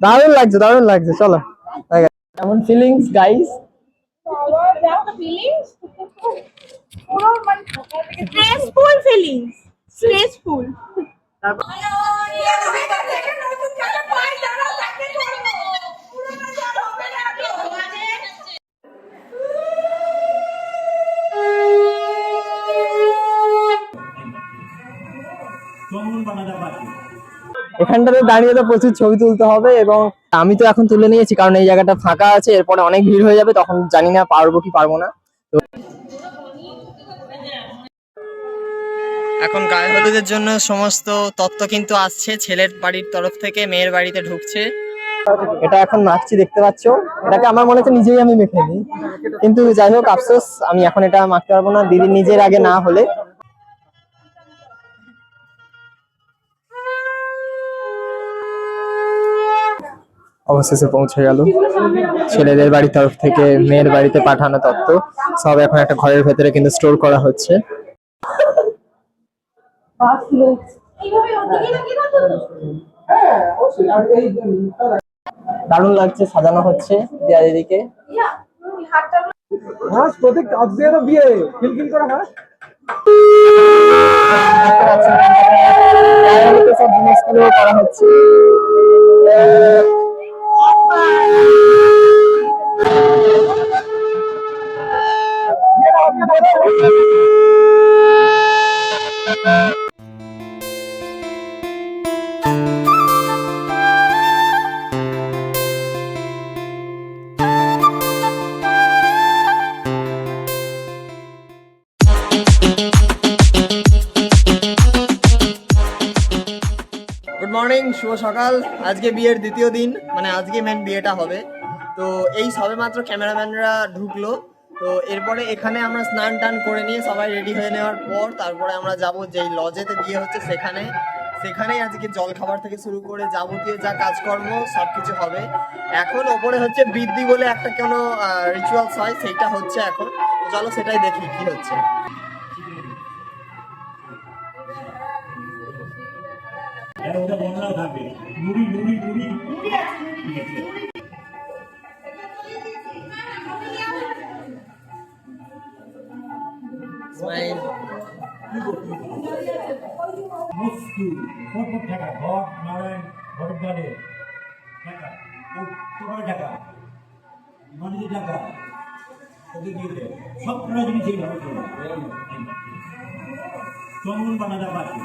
দারুণ লাগছে দারুণ লাগছে চলো। কেমন feelings guys stressful feelings stressful এখানটাতে দাঁড়িয়ে তো প্রচুর ছবি তুলতে হবে এবং আমি তো এখন তুলে নিয়েছি কারণ এই জায়গাটা ফাঁকা আছে এরপরে অনেক ভিড় হয়ে যাবে তখন জানি না পারব কি পারব না। তো এখন গায়ে হলুদের জন্য সমস্ত তত্ত্ব কিন্তু আসছে ছেলের বাড়ির তরফ থেকে মেয়ের বাড়িতে ঢুকছে। এটা এখন মাখছি দেখতে পাচ্ছ? এটাকে আমার মনে হচ্ছে নিজেই আমি মেখে নিই। কিন্তু যাই হোক আফসোস আমি এখন এটা মাখতে পারব না দিদি নিজের আগে না হলে। অবশেষে পৌঁছে গেল। ছেলেদের বাড়ির তরফ থেকে মেয়ের বাড়িতে পাঠানো তত্ত্ব সব এখন একটা ঘরের ভেতরে কিন্তু স্টোর করা হচ্ছে। দারুণ লাগছে সাজানো হচ্ছে বিয়ে। করে সব জিনিসগুলো করা হচ্ছে। গুড মর্নিং শুভ সকাল। আজকে বিয়ের দ্বিতীয় দিন মানে আজকে মেন বিয়েটা হবে। তো এই সবে মাত্র ক্যামেরাম্যানরা ঢুকলো। তো এরপরে এখানে আমরা স্নান টান করে নিয়ে সবাই রেডি হয়ে নেওয়ার পর তারপরে আমরা যাব যেই লজেতে বিয়ে হচ্ছে সেখানে। সেখানেই আজকে জল খাবার থেকে শুরু করে যাবতীয় যা কাজকর্ম সব কিছু হবে। এখন ওপরে হচ্ছে বৃদ্ধি বলে একটা কোনো রিচুয়ালস হয় সেইটা হচ্ছে এখন। চলো সেটাই দেখি কি হচ্ছে। এটা ওটা বন্ধও থাকবে। নুড়ি নুড়ি নুড়ি। মস্তু কোন টাকা ভট নারায়ণ ভট্টাচার্যের টাকা ও তোমার টাকা মানুষের টাকা ওকে দিয়ে দেয় সব চন্দন পারছে।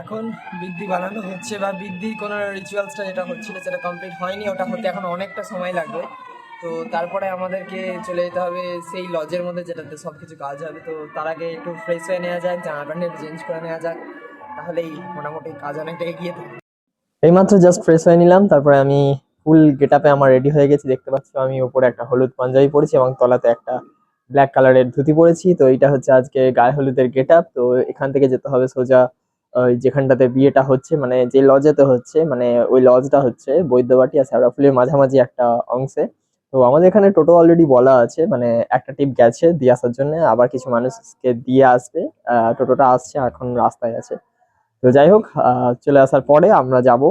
এখন বৃদ্ধি বানানো হচ্ছে বা বৃদ্ধির কোনো রিচুয়ালসটা যেটা হচ্ছিল সেটা কমপ্লিট হয়নি ওটা হতে এখন অনেকটা সময় লাগবে। তো তারপরে আমাদেরকে চলে যেতে হবে সেই লজের মধ্যে যেটাতে সব কিছু কাজ হবে। তো তার আগে একটু ফ্রেশ হয়ে নেওয়া যাক, জামা প্যান্ট চেঞ্জ করে নেওয়া যাক, তাহলেই মোটামুটি কাজ অনেকটা এগিয়ে থাকবে। এইমাত্র জাস্ট ফ্রেশ হয়ে নিলাম, তারপরে আমি ফুল গেট আপে আমার রেডি হয়ে গেছি। দেখতে পাচ্ছ আমি উপরে একটা হলুদ পাঞ্জাবি পরেছি এবং তলাতে একটা ব্ল্যাক কালারের ধুতি পরেছি। তো এটা হচ্ছে আজকে গায়ে হলুদের গেট আপ তো এখান থেকে যেতে হবে সোজা, ওই যেখানটাতে বিয়েটা হচ্ছে মানে যে লজেতে হচ্ছে মানে ওই লজটা হচ্ছে বৈদ্যবাটি আর শ্যাওড়াফুলির মাঝামাঝি একটা অংশে। তো আমাদের এখানে টোটো অলরেডি বলা আছে মানে একটা টিপ গেছে দিয়ে আসার জন্য, আবার কিছু মানুষকে দিয়ে আসবে টোটোটা আসছে, এখন রাস্তায় আছে। তো যাই হোক চলে আসার পরে আমরা যাব।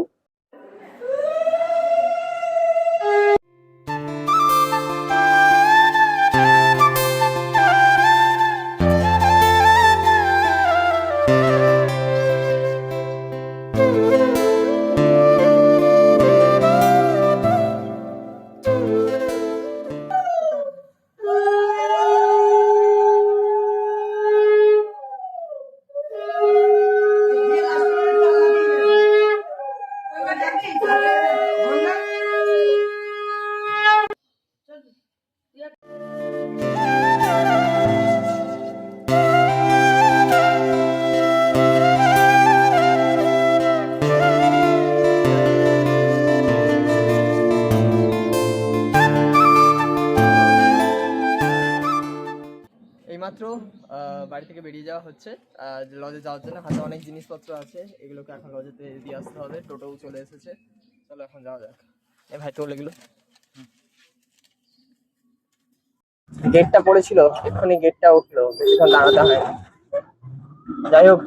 জিনিসপত্র আছে এগুলোকে এখন লজেতে দিয়ে আসতে হবে টোটোও চলে এসেছে। চলো এখন যাওয়া যাক। এ ভাই তোল এগুলো। গেটটা পড়েছিল এক্ষুনি গেটটা উঠল বেশিক্ষণ দাঁড়াতে হয় যাই হোক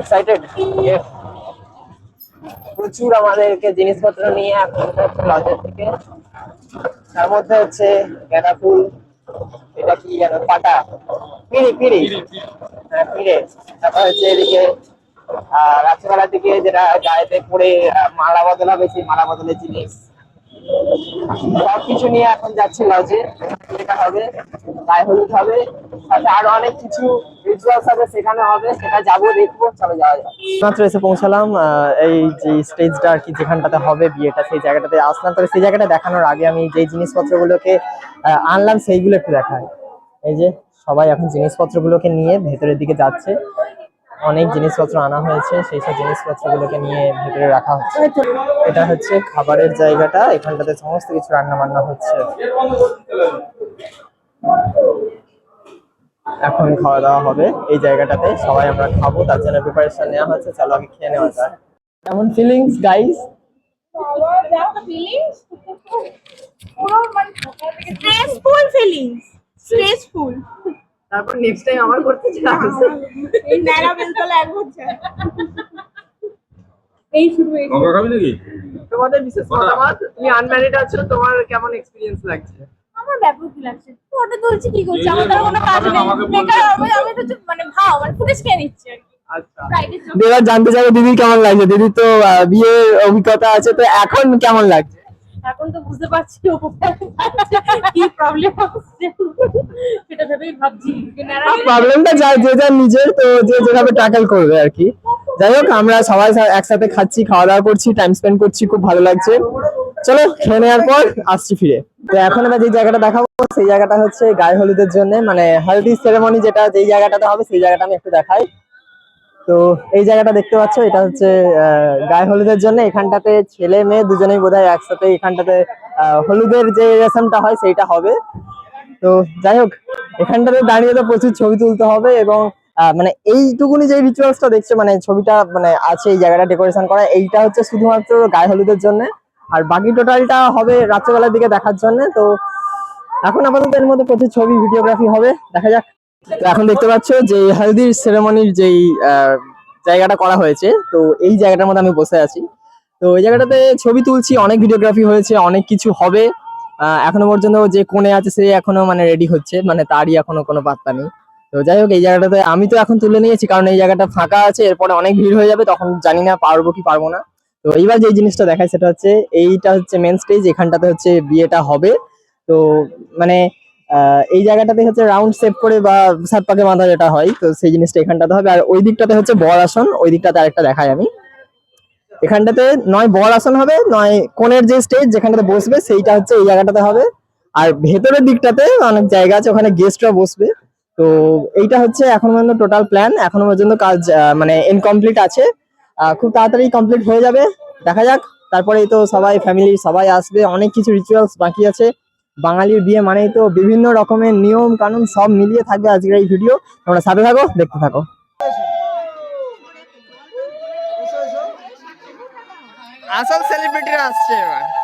এক্সাইটেড প্রচুর আমাদেরকে জিনিসপত্র নিয়ে এখন লজের থেকে তার মধ্যে হচ্ছে গাঁদা ফুল এটা কি যেন পাটা পিড়ি পিড়ি হ্যাঁ পিড়ে তারপর হচ্ছে এদিকে রাত্রিবেলার দিকে যেটা গায়েতে পরে মালা বদল হবে মালা বদলের জিনিস। সবকিছু নিয়ে এখন যাচ্ছে লজে যেটা হবে, গায়ে হলুদ হবে, সাথে আরও অনেক কিছু হবে সেখানে হবে, সেটা যাব, দেখব যাওয়া এসে পৌঁছালাম এই যে স্টেজটা কি, যেখানটাতে হবে বিয়েটা, সেই জায়গাটাতে আসলাম। সেই জায়গাটা দেখানোর আগে আমি জিনিসপত্রগুলোকে আনলাম, সেইগুলো একটু দেখাই। এই যে সবাই এখন জিনিসপত্রগুলোকে নিয়ে ভেতরের দিকে যাচ্ছে। অনেক জিনিসপত্র আনা হয়েছে, সেই সব জিনিসপত্রগুলোকে নিয়ে ভেতরে রাখা হচ্ছে। এটা হচ্ছে খাবারের জায়গাটা, এখানটাতে সমস্ত কিছু রান্না বান্না হচ্ছে। এখন খাওয়া দাওয়া হবে, এই জায়গাটাতে সবাই আমরা খাব, তার জন্য প্রিপারেশন নেওয়া হচ্ছে, চলো আগে খেয়ে নেওয়া যাক। কেমন feelings guys stressful feelings stressful তারপর নেক্সট টাইম আমার করতে চাই এই ন্যাড়া বেলতলা এই শুরু হয়েছে লঙ্কা খাবি নাকি? তোমাদের বিশেষ মতামত? তুমি আনম্যারিড আছো তোমার কেমন এক্সপিরিয়েন্স লাগছে? আমার ব্যাপক লাগছে? ফটো তুলছি কি করছি? আমার তো আর কোনো কাজ নেই। বেকার আমি আমি তো মানে ভাও মানে ফুটেজ খেয়ে নিচ্ছি আর কি। আচ্ছা। জানতে চাইব দিদির কেমন লাগছে? দিদি তো বিয়ের অভিজ্ঞতা আছে তো এখন কেমন লাগছে? এখন তো বুঝতে পারছি কি প্রবলেম হচ্ছে। সেটা ভেবেই ভাবছি। যে প্রবলেমটা যার যে যার নিজের তো যে যেভাবে ট্যাকেল করবে আর কি। যাই হোক আমরা সবাই একসাথে খাচ্ছি খাওয়া দাওয়া করছি টাইম স্পেন্ড করছি খুব ভালো লাগছে। চলো খেয়ে নেওয়ার পর আসছি ফিরে। তো এখন আমরা যে জায়গাটা দেখাবো সেই জায়গাটা হচ্ছে গায়ে হলুদের জন্য। মানে হলদি সেরেমনি যেটা যেই জায়গাটাতে হবে সেই জায়গাটা আমি একটু দেখাই। তো এই জায়গাটা দেখতে পাচ্ছ, এটা হচ্ছে গায়ে হলুদের জন্য। এখানটাতে ছেলে মেয়ে দুজনেই বোধহয় একসাথে এখানটাতে হলুদের যে রেশমটা হয় সেইটা হবে। তো যাই হোক, এখানটাতে দাঁড়িয়ে তো প্রচুর ছবি তুলতে হবে এবং মানে এইটুকুনি যে রিচুয়ালসটা দেখছে মানে ছবিটা মানে আছে এই জায়গাটা ডেকোরেশন করা। এইটা হচ্ছে শুধুমাত্র গায়ে হলুদের জন্য। আর বাকি টোটালটা হবে রাত্রেবেলার দিকে দেখার জন্য। তো এখন আপাতত এর মধ্যে প্রচুর ছবি ভিডিওগ্রাফি হবে। দেখা যাক। এখন দেখতে পাচ্ছ যে হালদির সেরেমনির যেই জায়গাটা করা হয়েছে, তো এই জায়গাটার মধ্যে আমি বসে আছি। তো এই জায়গাটাতে ছবি তুলছি, অনেক ভিডিওগ্রাফি হয়েছে, অনেক কিছু হবে। এখনও পর্যন্ত যে কোণে আছে সে এখনও মানে রেডি হচ্ছে মানে তারই এখনও কোনো পাত্তা নেই। তো যাই হোক, এই জায়গাটাতে আমি তো এখন তুলে নিয়েছি, কারণ এই জায়গাটা ফাঁকা আছে, এরপরে অনেক ভিড় হয়ে যাবে, তখন জানি না পারব কি পারব না। তো এইবার যে জিনিসটা দেখায় সেটা হচ্ছে এইটা হচ্ছে মেন স্টেজ এখানটাতে হচ্ছে বিয়েটা হবে। তো মানে এই জায়গাটাতে হচ্ছে রাউন্ড শেপ করে বা সাত পাকে বাঁধা যেটা হয়, তো সেই জিনিসটা এখানটাতে হবে। আর ওই দিকটাতে হচ্ছে বর আসন, ওই দিকটাতে আরেকটা দেখাই আমি। এখানটাতে নয় বর আসন হবে, নয় কোণের যে স্টেজ যেখানটাতে বসবে, সেইটা হচ্ছে এই জায়গাটাতে হবে। আর ভেতরের দিকটাতে অনেক জায়গা আছে, ওখানে গেস্টরা বসবে। তো এইটা হচ্ছে এখন পর্যন্ত টোটাল প্ল্যান এখনও পর্যন্ত কাজ মানে ইনকমপ্লিট আছে। খুব তাড়াতাড়ি কমপ্লিট হয়ে যাবে। দেখা যাক। তারপরেই তো সবাই ফ্যামিলি সবাই আসবে। অনেক কিছু রিচুয়ালস বাকি আছে। বাঙালির বিয়ে মানেই তো বিভিন্ন রকমের নিয়ম, কানুন সব মিলিয়ে থাকবে আজকের এই ভিডিও তোমরা সাথে থাকো, দেখতে থাকো। আসল সেলিব্রিটিরা আসছে এবার।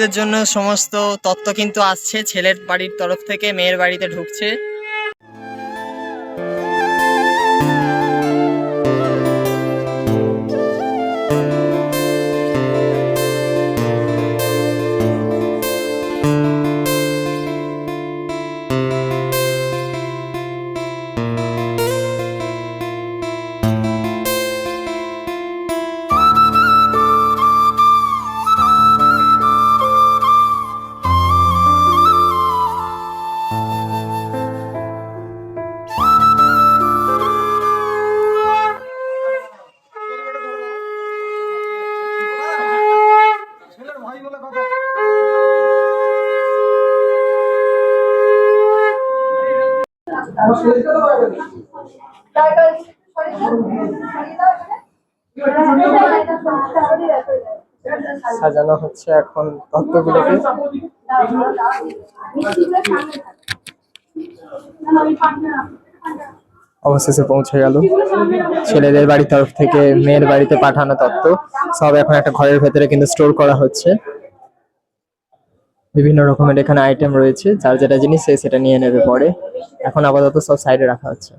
গায়ে হলুদের জন্য সমস্ত তত্ত্ব কিন্তু আসছে। ছেলের বাড়ির তরফ থেকে মেয়ের বাড়িতে ঢুকছে। সাজানো হচ্ছে এখন তত্ত্বগুলোকে। অবশেষে পৌঁছে গেল। ছেলেদের বাড়ির তরফ থেকে মেয়ের বাড়িতে পাঠানো তত্ত্ব। সব এখন একটা ঘরের ভেতরে কিন্তু স্টোর করা হচ্ছে। বিভিন্ন রকমের এখানে আইটেম রয়েছে, যার যেটা জিনিস সে সেটা নিয়ে নেবে পরে। এখন আপাতত সব সাইডে রাখা হচ্ছে।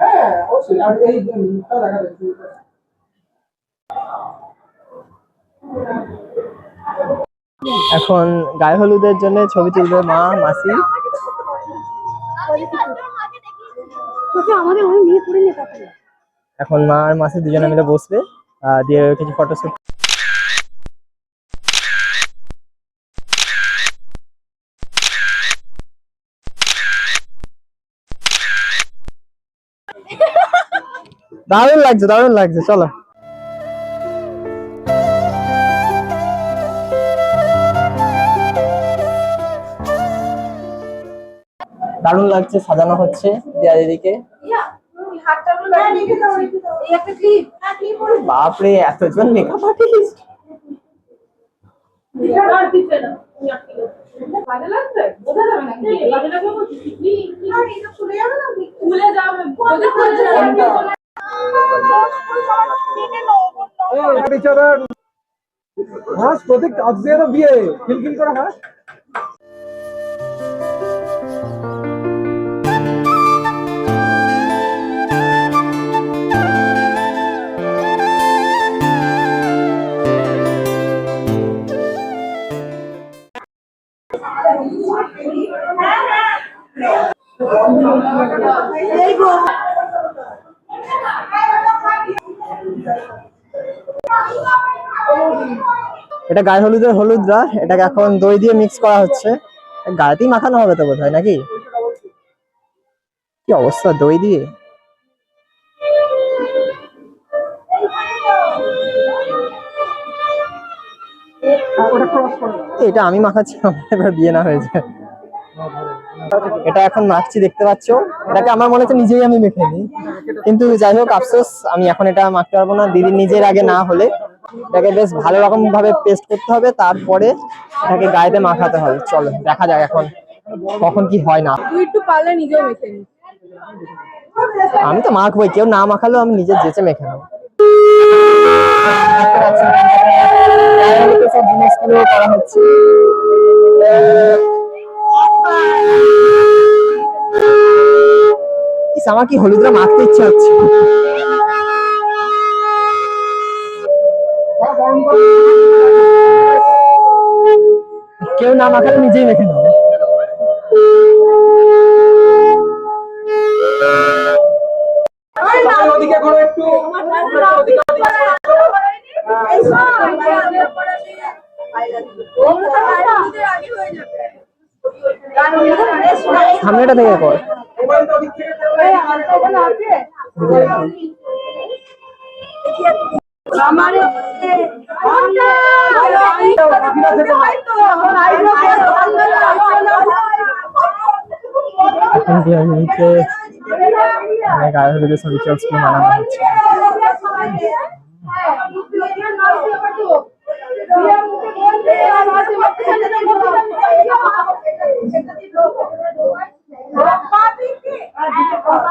হ্যাঁ অবশ্যই। আর এই মুখটা দেখা যাচ্ছে এখন গায়ে হলুদের জন্য ছবি তুলবে মা মাসি। এখন মা আর মাসি দুজনে মিলে বসবে দিয়ে কিছু ফটোশুট দারুণ লাগছে দারুণ লাগছে চলো দারুণ লাগছে সাজানো হচ্ছে করে বাপরে এতজন মেকআপ আর্টিস্ট? বোঝা যাবে না কিন্তু। বাজে লাগবে বলছি। কি? কি? খুলে যাবে না? খুলে যাবে। বোঝা যাবে না। Look at each other. হাস প্রতীক আজকে তো বিয়ে খিলখিল করে হাস এটা গায়ে হলুদের হলুদ রস, এটাকে এখন দই দিয়ে মিক্স করা হচ্ছে। গায়েতেই মাখানো হবে তো বোধ হয় নাকি? কি অবস্থা দই দিয়ে? এটা আমি মাখাচ্ছি, আমার বিয়ে না হয়েছে। এটা এখন মাখছি, দেখতে পাচ্ছ? এটাকে আমার মনে হচ্ছে নিজেই আমি মেখে নিই। কিন্তু যাই হোক, আফসোস, আমি এখন এটা মাখতে পারব না। দিদি নিজের আগে না হলে এটাকে বেশ ভালো রকম ভাবে পেস্ট করতে হবে তারপরে এটাকে গায়েতে মাখাতে হবে। চলো দেখা যাক এখন কখন কি হয় না। তুই একটু পারলে নিজেও মেখে নিস। আমি তো মাখবোই কেউ না মাখালেও আমি নিজে যেচে মেখে নেব। জিনিসগুলো করা হচ্ছে আমার কি হলুদরা মাখতে ইচ্ছে হচ্ছে? কেউ না মাখালে নিজেই মেখে ওদিকে সামনেটা থেকে কর। মোবাইলটা থেকে দিয়ে নিচে মানে গায়ে হলুদের সব রিচুয়ালসগুলো মানানো হচ্ছে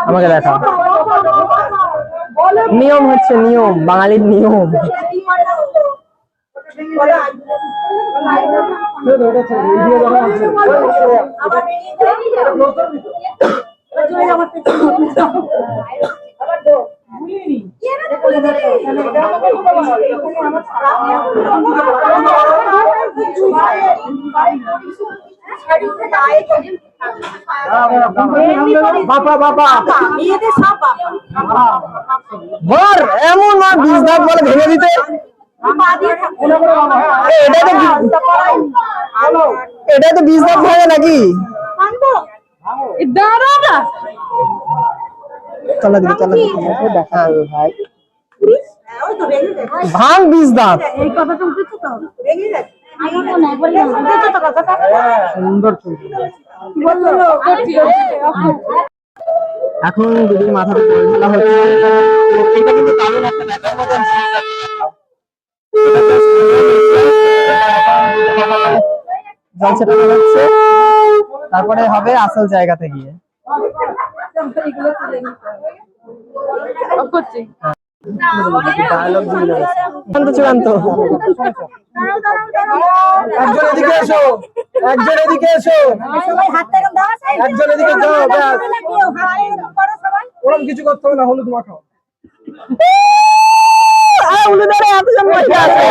আমাকে দেখা নিয়ম হচ্ছে নিয়ম বাঙালির নিয়ম। ওটা এমন বিষ বলে ভেঙে দিতে এটা তো তো বিষ দাঁত ভাঙে নাকি ভেঙে বিষ দাঁত এই উঠেছে তো? ভেঙে গেছে। সুন্দর. এখন দিদির মাথাতে তেল ঢালা হচ্ছে। এটা কিন্তু দারুণ একটা ব্যাপার। মতন জল হচ্ছে। তারপরে হবে আসল জায়গাতে গিয়ে। ডায়লগ চূড়ান্ত চূড়ান্ত। একজন এদিকে এসো একজন এদিকে এসো। একজন এদিকে যাও, ব্যাস। ওরকম কিছু করতে হবে না হলুদ মাখাও। উলুদারে এত জন বসে আছে।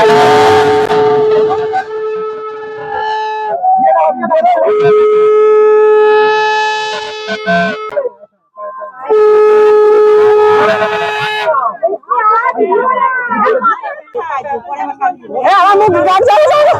মুখ গাছ যাবে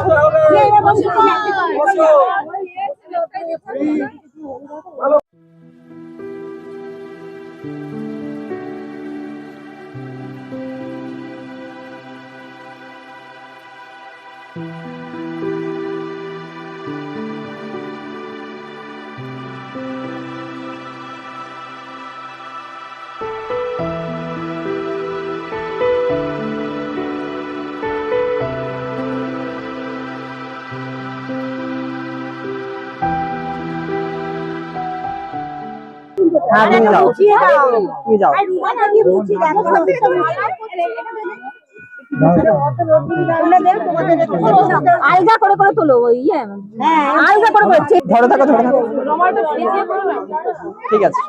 হ্যাঁ তুমি করে করে তোলো ইয়ে আলগা করে করে ধরে থাকো ধরে থাকো ঠিক আছে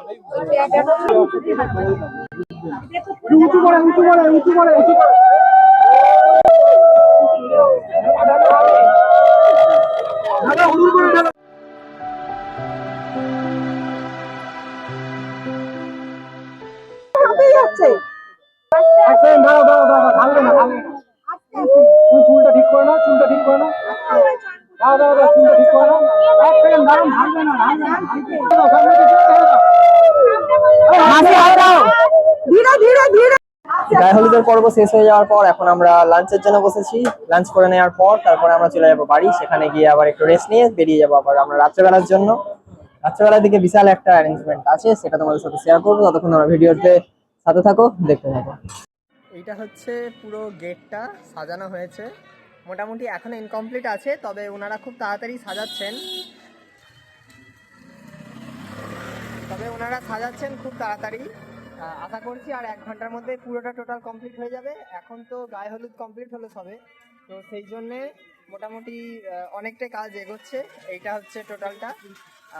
উঁচু করে উঁচু করে উঁচু করে উঁচু করে। যাচ্ছে এক সেকেন্ড দাঁড়াও দাঁড়াও দাঁড়াও ঢালবে না ঢালবে না তুমি চুলটা ঠিক করে নাও চুলটা ঠিক করে নাও। দাঁড়াও দাঁড়াও দাঁড়াও চুলটা ঠিক করে নাও। এক সেকেন্ড দাঁড়াও ঢালবে না ঢালবে না সামনে দিকে। হাসি হাসি ধীরে ধীরে ধীরে। গায়ে হলুদের পর্ব শেষ হয়ে যাওয়ার পর এখন আমরা লাঞ্চের জন্য বসেছি। লাঞ্চ করে নেওয়ার পর তারপরে আমরা চলে যাব বাড়ি সেখানে গিয়ে আবার একটু রেস্ট নিয়ে বেরিয়ে যাব আবার আমরা রাত্রেবেলার জন্য। রাত্রেবেলার দিকে বিশাল একটা অ্যারেঞ্জমেন্ট আছে সেটা তোমাদের সাথে শেয়ার করব। ততক্ষণ আমরা ভিডিওতে সাথে থাকো, দেখতে থাকো। এইটা হচ্ছে পুরো গেটটা, সাজানো হয়েছে। মোটামুটি এখনও ইনকমপ্লিট আছে, তবে ওনারা খুব তাড়াতাড়ি সাজাচ্ছেন। তবে ওনারা সাজাচ্ছেন খুব তাড়াতাড়ি। আশা করছি আর এক ঘণ্টার মধ্যে পুরোটা টোটাল কমপ্লিট হয়ে যাবে। এখন তো গায়ে হলুদ কমপ্লিট হলো সবে। তো সেই জন্যে মোটামুটি অনেকটাই কাজ এগোচ্ছে। এইটা হচ্ছে টোটালটা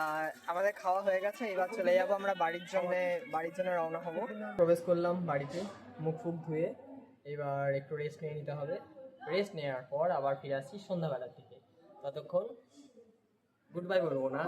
আর আমাদের খাওয়া হয়ে গেছে, এবার চলে যাব আমরা বাড়ির জন্য বাড়ির জন্য রওনা হব। প্রবেশ করলাম বাড়িতে, মুখ ফুক ধুয়ে, এবার একটু রেস্ট নিয়ে নিতে হবে। রেস্ট নেওয়ার পর আবার ফিরে আসছি সন্ধ্যাবেলার দিকে। ততক্ষণ গুড বাই বলব না।